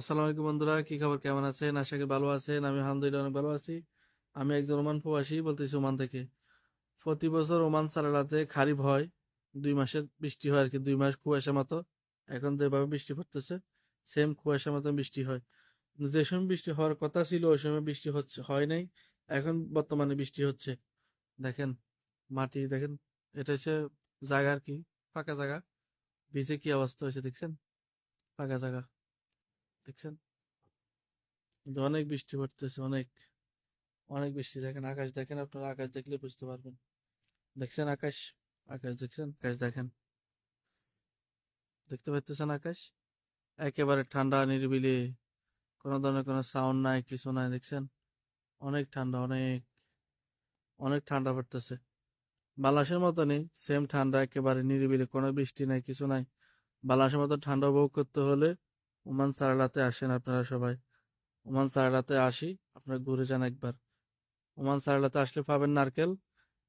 আসসালামু আলাইকুম বন্ধুরা, কি খবর? কেমন আছেন? আশা করি ভালো আছেন। আমি আলহামদুলিল্লাহ অনেক ভালো আছি। আমি একজন ওমান প্রবাসী বলতেছি ওমান থেকে। প্রতি বছর ওমান সালালাতে খারিফ হয়। দুই মাসের বৃষ্টি হয় আর কি দুই মাস কুয়াশা মতো। এখন যেভাবে বৃষ্টি পড়তেছে সেম কুয়াশা মতো বৃষ্টি হয়। যে সময় বৃষ্টি হওয়ার কথা ছিল, ওই সময় বৃষ্টি হচ্ছে, হয় নাই। এখন বর্তমানে বৃষ্টি হচ্ছে। দেখেন, মাটি, দেখেন, এটা হচ্ছে জায়গা আর কি ফাঁকা জায়গা ভিজে কি অবস্থা হয়েছে, দেখছেন? ফাঁকা জায়গা দেখছেন? কিন্তু অনেক বৃষ্টি পড়তেছে, অনেক অনেক বৃষ্টি। দেখেন আকাশ, দেখেন আপনারা, আকাশ দেখলে বুঝতে পারবেন। দেখছেন আকাশ? আকাশ দেখছেন? আকাশ দেখেন। দেখতে পাচ্ছেন আকাশ? একেবারে ঠান্ডা, নিরিবিলি, কোনো ধরনের কোনো সাউন্ড নাই, কিছু নাই, দেখছেন? অনেক ঠান্ডা, অনেক অনেক ঠান্ডা পড়তেছে। বাংলাদেশের মতনই সেম ঠান্ডা, একেবারে নিরিবিলি, কোনো বৃষ্টি নাই, কিছু নাই। বাংলাদেশের মতো ঠান্ডা উপভোগ করতে হলে ওমান সারালাতে আসেন আপনারা সবাই। ওমান সারালাতে আসি, আপনারা ঘুরে যান একবার। ওমান সারালাতে আসলে পাবেন নারকেল,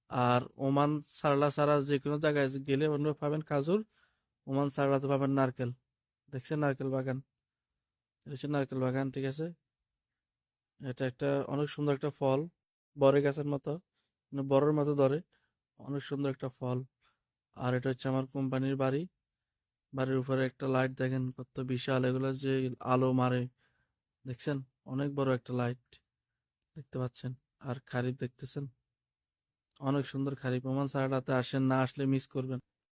আর ওমান সারলা ছাড়া যে কোনো জায়গায় গেলে অন্য পাবেন কাজুর ওমান সারলাতে পাবেন নারকেল। দেখছেন নারকেল বাগান? এটা নারকেল বাগান, ঠিক আছে? এটা একটা অনেক সুন্দর একটা ফল বড় গাছের মতো মানে বড়ের মতো ধরে। অনেক সুন্দর একটা ফল। আর এটা হচ্ছে আমার কোম্পানির বাড়ি। বাড়ির উপরে একটা লাইট দেখেন, কত বিশাল। এগুলো যে আলো মারে। দেখছেন? অনেক বড় একটা লাইট দেখতে পাচ্ছেন? আর খারিফ দেখতেছেন? অনেক সুন্দর খারিফ ওমান সারাটাতে আসেন, না আসলে মিস করবেন।